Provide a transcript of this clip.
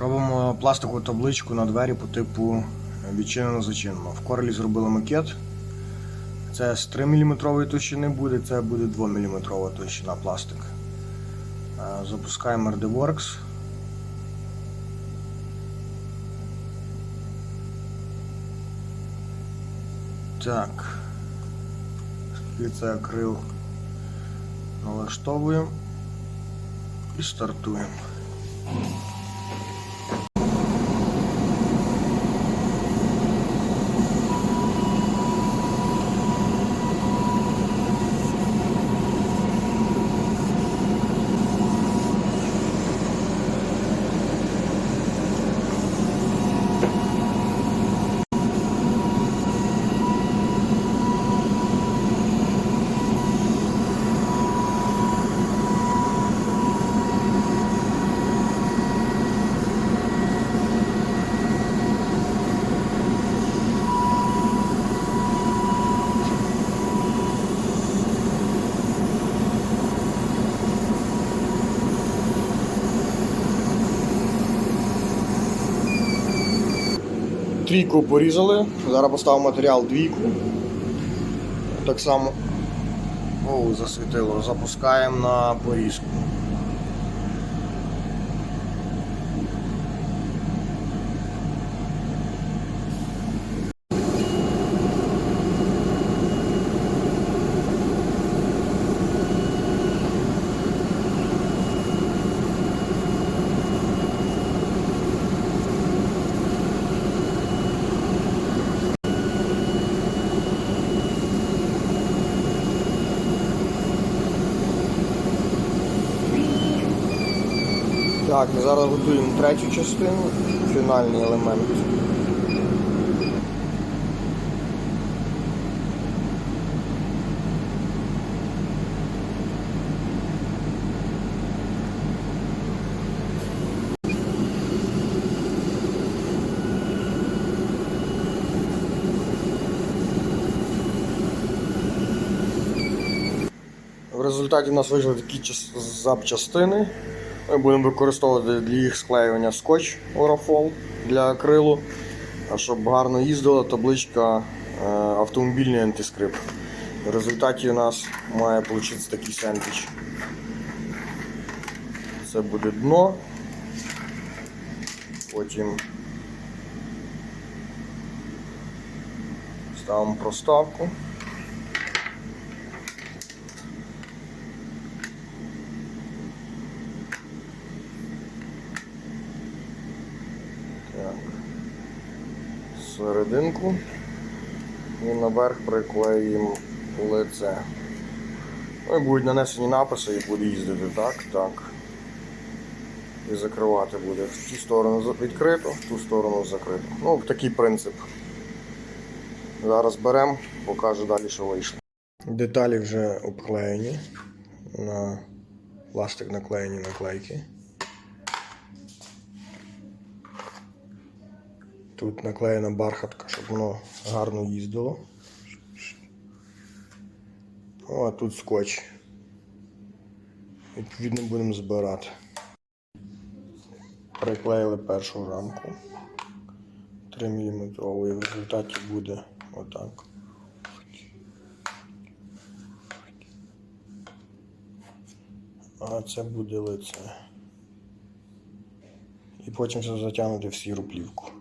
Робимо пластикову табличку на двері по типу відчинено зачинено. В корелі зробили макет. Це з 3 мм товщини буде, це буде 2 мм товщина пластик. Е, Запускаємо RDWorks. Так. Це акрил налаштовуємо і стартуємо. Трійку порізали, зараз поставив матеріал двійку. Так само О, засвітило. Запускаємо на порізку. Так, ми зараз готуємо третю частину, фінальний елемент. В результаті у нас вийшли такі час- запчастини. Ми будемо використовувати для їх склеювання скотч Oraфол для акрилу. А щоб гарно їздила табличка е, автомобільний антискрип. В результаті у нас має вийти такий сендвіч. Це буде дно. Потім ставимо проставку. Так. Серединку і наверх приклеїмо лице. Ну і будуть нанесені написи і буде їздити так, так. І закривати буде. В ту сторону відкрито, в ту сторону закрито. Ну, такий принцип. Зараз беремо, покажу далі, що вийшло. Деталі вже обклеєні. На пластик наклеєні наклейки. Тут наклеєна бархатка, щоб воно гарно їздило. О, а тут скотч. Відповідно будемо збирати. Приклеїли першу рамку 3 мм і в результаті буде отак. А це буде лице. І потім все затягнути в сіру плівку.